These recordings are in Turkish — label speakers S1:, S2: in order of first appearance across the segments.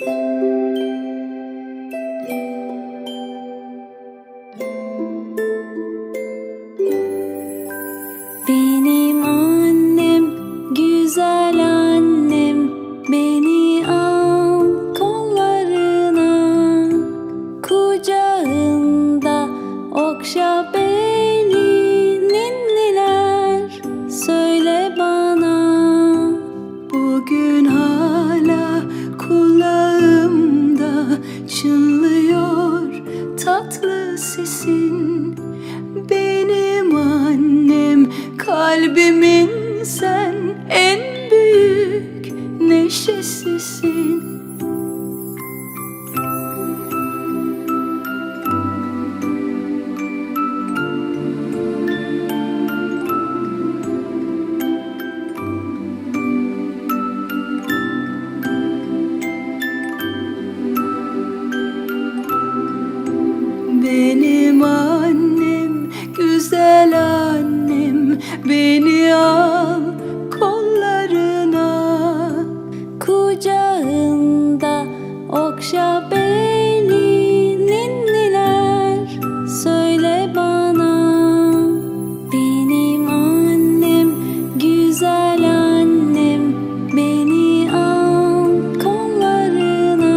S1: Benim annem, güzel annem, beni al kollarına, kucağında okşa
S2: tatlı sesin. Benim annem kalbimin sen en büyük neşesisin Beni al kollarına.
S1: Kucağında okşa beni ninniler. Söyle bana Benim annem güzel annem. Beni al kollarına.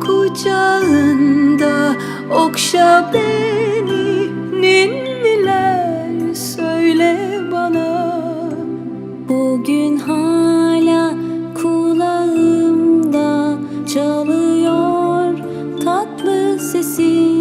S2: Kucağında okşa beni Ninniler
S1: çalıyor tatlı sesin